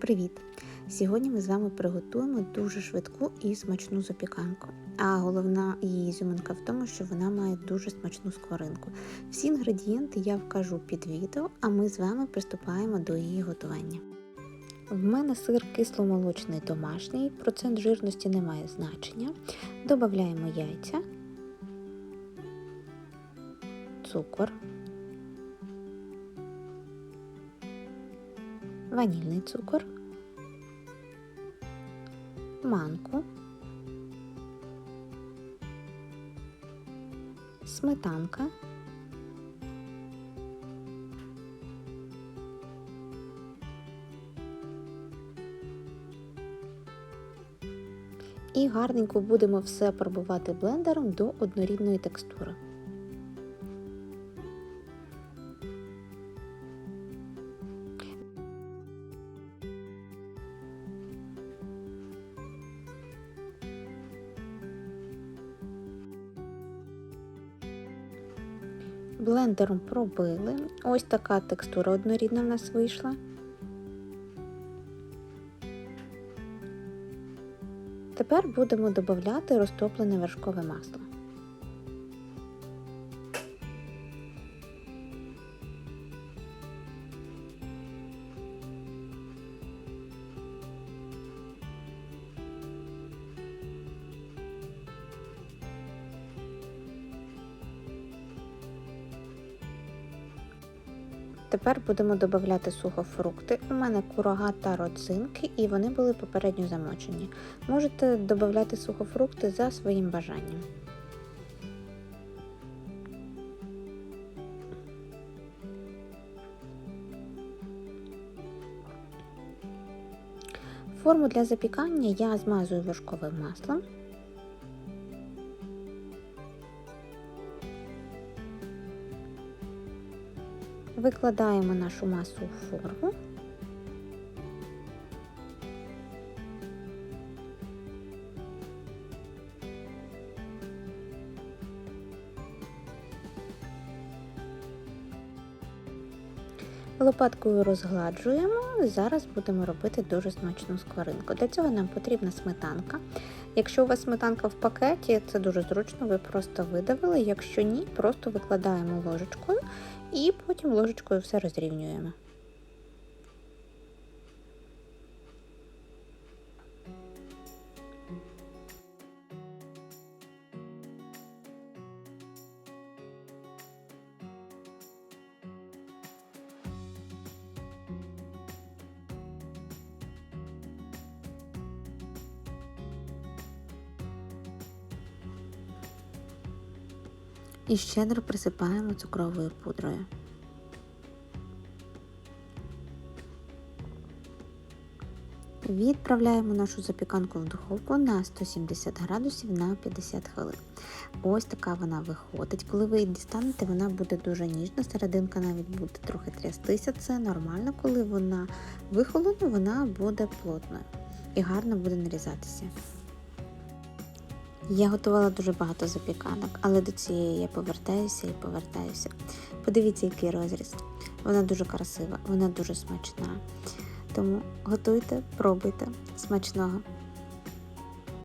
Привіт! Сьогодні ми з вами приготуємо дуже швидку і смачну запіканку. А головна її ізюминка в тому, що вона має дуже смачну скоринку. Всі інгредієнти я вкажу під відео, а ми з вами приступаємо до її готування. В мене сир кисломолочний домашній, процент жирності не має значення. Додаємо яйця, цукор, ванільний цукор, манку, сметанка, і гарненько будемо все пробувати блендером до однорідної текстури. Блендером пробили. Ось така текстура однорідна в нас вийшла. Тепер будемо додати розтоплене вершкове масло. Тепер будемо додати сухофрукти. У мене курага та родзинки, і вони були попередньо замочені. Можете додати сухофрукти за своїм бажанням. Форму для запікання я змазую вершковим маслом. Викладаємо нашу масу у форму. Лопаткою розгладжуємо. Зараз будемо робити дуже смачну скваринку. Для цього нам потрібна сметанка. Якщо у вас сметанка в пакеті, це дуже зручно, ви просто видавили. Якщо ні, просто викладаємо ложечкою і потім ложечкою все розрівнюємо. І щедро присипаємо цукровою пудрою. Відправляємо нашу запіканку в духовку на 170 градусів на 50 хвилин. Ось така вона виходить. Коли ви її дістанете, вона буде дуже ніжна, серединка навіть буде трохи трястися. Це нормально, коли вона вихолоне, вона буде плотною і гарно буде нарізатися. Я готувала дуже багато запіканок, але до цієї я повертаюся і повертаюся. Подивіться, який розріз. Вона дуже красива, вона дуже смачна. Тому готуйте, пробуйте смачного.